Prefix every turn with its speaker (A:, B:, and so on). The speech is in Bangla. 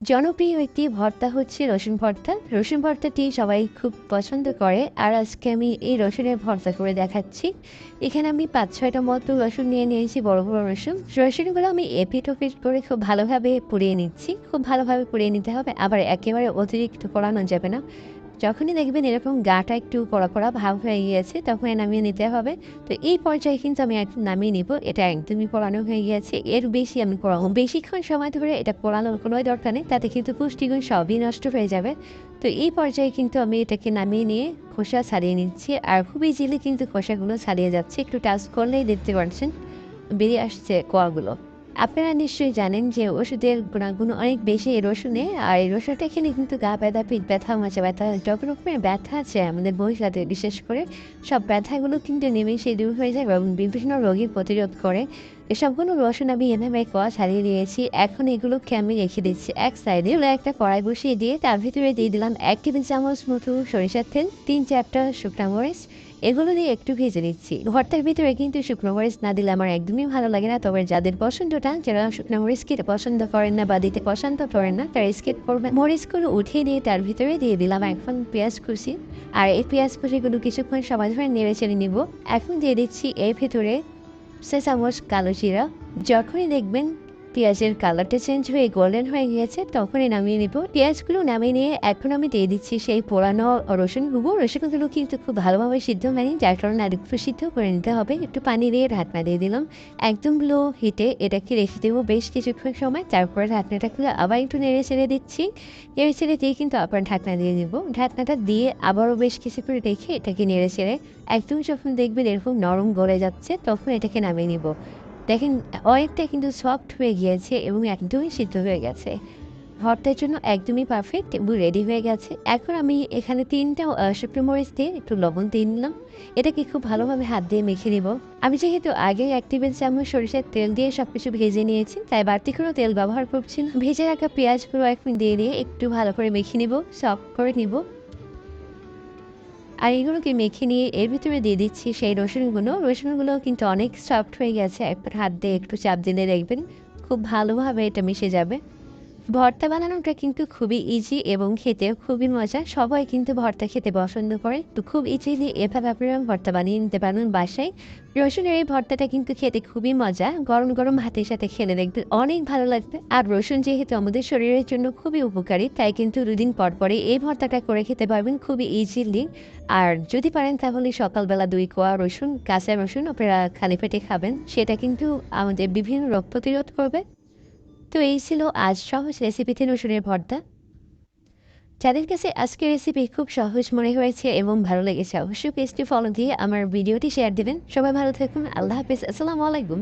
A: জনপ্রিয় একটি ভর্তা হচ্ছে রসুন ভর্তা। রসুন ভর্তাটি সবাই খুব পছন্দ করে। আর আজকে আমি এই রসুনের ভর্তা করে দেখাচ্ছি। এখানে আমি পাঁচ, ছয়টা মতো রসুন নিয়ে নিয়েছি, বড় বড় রসুন। রসুনগুলো আমি এপিট ওপিট করে খুব ভালোভাবে পুড়িয়ে নিচ্ছি। খুব ভালোভাবে পুড়িয়ে নিতে হবে। আবার একেবারে অতিরিক্ত পোড়ানো যাবে না। যখনই দেখবেন এরকম গাটা একটু কড়া কড়া ভাব হয়ে গিয়েছে, তখন নামিয়ে নিতে হবে। তো এই পর্যায়ে কিন্তু আমি একটু নামিয়ে নিব। এটা একদমই পোড়ানো হয়ে গিয়েছে। এর বেশি আমি পড়াবো বেশিক্ষণ সময় ধরে এটা পোড়ানোর কোনো দরকার নেই। তাতে কিন্তু পুষ্টিগুণ সবই নষ্ট হয়ে যাবে। তো এই পর্যায়ে কিন্তু আমি এটাকে নামিয়ে নিয়ে খোসা ছাড়িয়ে নিচ্ছি। আর খুব ইজিলি কিন্তু খোসাগুলো ছাড়িয়ে যাচ্ছে। একটু টাচ করলেই দেখতে পাচ্ছেন বেরিয়ে আসছে কোয়াগুলো। আপনারা নিশ্চয়ই জানেন যে ওষুধের গুণাগুণ অনেক বেশি এই রসুনে, আর এই রসুনটা খেলে কিন্তু গা ব্যথা পিঠ ব্যথা মাচা ব্যথা, যত রকমের ব্যথা আছে আমাদের মহিলাদের, বিশেষ করে সব ব্যথাগুলো কিন্তু নেমে সেই দূর হয়ে যায় এবং বিভিন্ন রোগীর প্রতিরোধ করে। এসবগুলো রসুন আমি এভাবে কোয়া ছাড়িয়ে দিয়েছি। এখন এগুলোকে আমি রেখে দিচ্ছি। এক সাইডে একটা কড়াই বসিয়ে দিয়ে তার ভিতরে দিয়ে দিলাম এক টেবিল চামচ মতো সরিষার তেল, তিন চারটা শুকনা মরিচ। এগুলো দিয়ে একটু ভেজে নিচ্ছি। ভর্তার ভিতরে কিন্তু শুকনো মরিচ না দিলে আমার একদমই ভালো লাগে না। তবে যাদের পছন্দটা, যারা শুকনো মরিচ খেতে পছন্দ করেন না বা দিতে পছন্দ করেন না, তারা স্কেট করবেন। মরিচগুলো উঠিয়ে দিয়ে তার ভিতরে দিয়ে দিলাম এখন পেঁয়াজ কুচি। আর এই পেঁয়াজ কুচিগুলো কিছুক্ষণ সময় ধরে নেড়ে চেড়ে নিব। এখন দিয়ে দিচ্ছি এর ভিতরে সে চামচ কালো যখনই দেখবেন পেঁয়াজের কালারটা চেঞ্জ হয়ে গোল্ডেন হয়ে গিয়েছে, তখনই নামিয়ে নিব। পেঁয়াজগুলো নামিয়ে নিয়ে এখন আমি দিয়ে দিচ্ছি সেই পোড়ানো রসুনগুলো রসুনগুলো কিন্তু খুব ভালোভাবে সিদ্ধ হয়নি, যার কারণে আর একটু সিদ্ধ করে নিতে হবে। একটু পানি দিয়ে ঢাকনা দিয়ে দিলাম। একদম লো হিটে এটাকে রেখে দেবো বেশ কিছুক্ষণ সময়। তারপরে ঢাকনাটা খুলে আবার একটু নেড়ে ছেড়ে দিচ্ছি। নেড়ে ছেড়ে দিয়ে কিন্তু আবার ঢাকনা দিয়ে দিব। ঢাকনাটা দিয়ে আবারও বেশ কিছুক্ষণ রেখে এটাকে নেড়ে ছেড়ে একদম যখন দেখবেন এরকম নরম গলে যাচ্ছে, তখন এটাকে নামিয়ে নিব। দেখেন অনেকটা কিন্তু সফট হয়ে গিয়েছে এবং একদমই সিদ্ধ হয়ে গেছে। ভর্তার জন্য একদমই পারফেক্ট এবং রেডি হয়ে গেছে। এখন আমি এখানে তিনটা শুকনো মরিচ দিয়ে একটু লবণ দিয়ে নিলাম। এটাকে খুব ভালোভাবে হাত দিয়ে মেখে নিব। আমি যেহেতু আগে এক টেবিল চামচ সরিষার তেল দিয়ে সব কিছু ভেজে নিয়েছি, তাই বাড়তি করেও তেল ব্যবহার করছি ভেজে রাখা পেঁয়াজগুলো এখন দিয়ে দিয়ে একটু ভালো করে মেখে নিব সফট করে নিব। আর এগুলোকে মেখে নিয়ে এর ভিতরে দিয়ে দিচ্ছি সেই রসুনগুলো। রসুনগুলো কিন্তু অনেক সফট হয়ে গেছে। একবার হাত দিয়ে একটু চাপ দিলে দেখবেন খুব ভালোভাবে এটা মিশে যাবে। ভর্তা বানানোটা কিন্তু খুবই ইজি এবং খেতেও খুবই মজা। সবাই কিন্তু ভর্তা খেতে পছন্দ করে। তো খুব ইজিলি এভাবে আপনারা ভর্তা বানিয়ে নিতে পারেন বাসায়। রসুনের এই ভর্তাটা কিন্তু খেতে খুবই মজা। গরম গরম ভাতের সাথে খেলে দেখবেন অনেক ভালো লাগবে। আর রসুন যেহেতু আমাদের শরীরের জন্য খুবই উপকারী, তাই কিন্তু দুদিন পর পরে এই ভর্তাটা করে খেতে পারবেন খুবই ইজিলি আর যদি পারেন তাহলে সকালবেলা দুই কোয়া রসুন, কাঁচা রসুন আপনারা খালি পেটে খাবেন। সেটা কিন্তু আমাদের বিভিন্ন রোগ প্রতিরোধ করবে। তো এই ছিল আজ সহজ রেসিপিতে রসুনের ভর্তা। যাদের কাছে আজকের রেসিপি খুব সহজ মনে হয়েছে এবং ভালো লেগেছে, অবশ্যই পেজটি ফলো দিয়ে আমার ভিডিওটি শেয়ার দেবেন। সবাই ভালো থাকুন, আল্লাহ হাফিজ, আসসালামু আলাইকুম।